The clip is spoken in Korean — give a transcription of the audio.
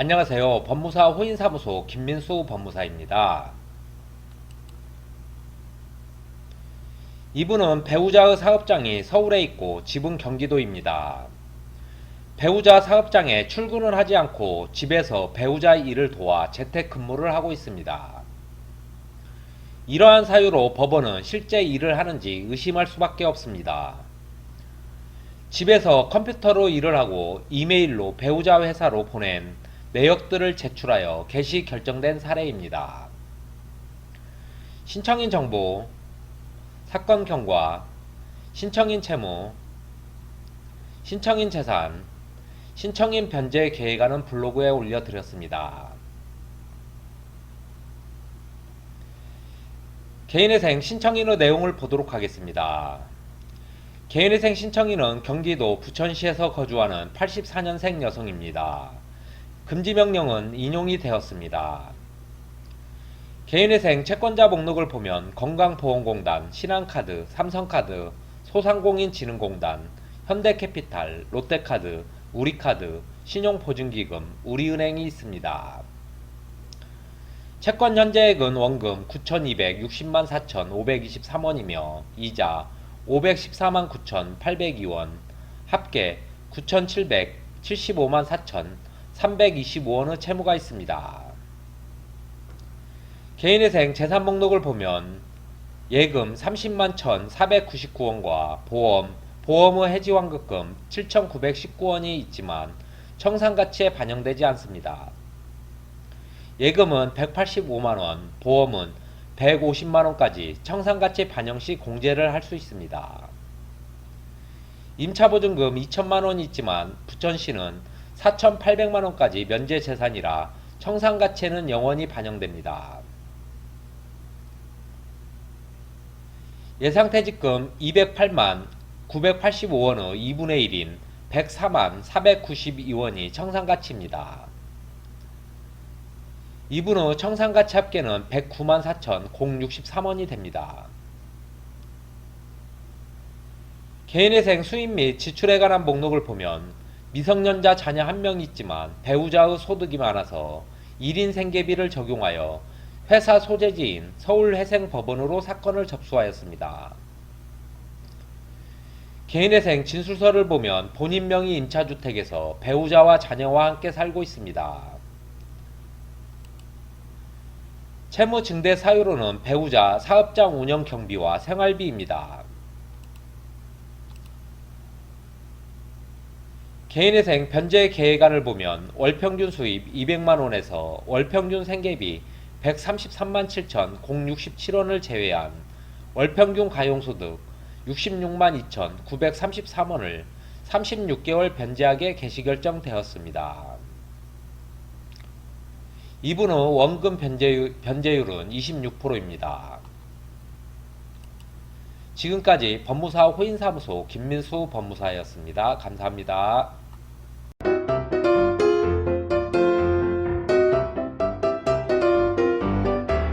안녕하세요. 법무사 호인사무소 김민수 법무사입니다. 이분은 배우자의 사업장이 서울에 있고 집은 경기도입니다. 배우자 사업장에 출근을 하지 않고 집에서 배우자 일을 도와 재택근무를 하고 있습니다. 이러한 사유로 법원은 실제 일을 하는지 의심할 수밖에 없습니다. 집에서 컴퓨터로 일을 하고 이메일로 배우자 회사로 보낸 내역들을 제출하여 개시 결정된 사례입니다. 신청인 정보, 사건 경과, 신청인 채무, 신청인 재산, 신청인 변제 계획안은 블로그에 올려드렸습니다. 개인회생 신청인의 내용을 보도록 하겠습니다. 개인회생 신청인은 경기도 부천시에서 거주하는 84년생 여성입니다. 금지 명령은 인용이 되었습니다. 개인회생 채권자 목록을 보면 건강보험공단, 신한카드, 삼성카드, 소상공인진흥공단, 현대캐피탈, 롯데카드, 우리카드, 신용보증기금, 우리은행이 있습니다. 채권 현재액은 원금 9,260만 4,523원이며 이자 514만 9,802원, 합계 9,775만 4,325원의 채무가 있습니다. 개인회생 재산 목록을 보면 예금 30만 1,499원과 보험, 보험의 해지환급금 7,919원이 있지만 청산가치에 반영되지 않습니다. 예금은 185만원, 보험은 150만원까지 청산가치 반영 시 공제를 할 수 있습니다. 임차보증금 2천만원이 있지만 부천시는 4,800만 원까지 면제 재산이라 청산 가치에는 영원히 반영됩니다. 예상퇴직금 208만 985원의 2분의 1인 104만 492원이 청산가치입니다. 이분의 청산가치 합계는 109만 4,063원이 됩니다. 개인회생 수입 및 지출에 관한 목록을 보면 미성년자 자녀 한 명 있지만 배우자의 소득이 많아서 1인 생계비를 적용하여 회사 소재지인 서울회생법원으로 사건을 접수하였습니다. 개인회생 진술서를 보면 본인 명의 임차주택에서 배우자와 자녀와 함께 살고 있습니다. 채무 증대 사유로는 배우자 사업장 운영 경비와 생활비입니다. 개인회생 변제 계획안을 보면 월평균 수입 200만원에서 월평균 생계비 133만 7,067원을 제외한 월평균 가용소득 66만 2,933원을 36개월 변제하게 개시 결정되었습니다. 이분의 원금 변제율, 변제율은 26%입니다. 지금까지 법무사 호인사무소 김민수 법무사였습니다. 감사합니다.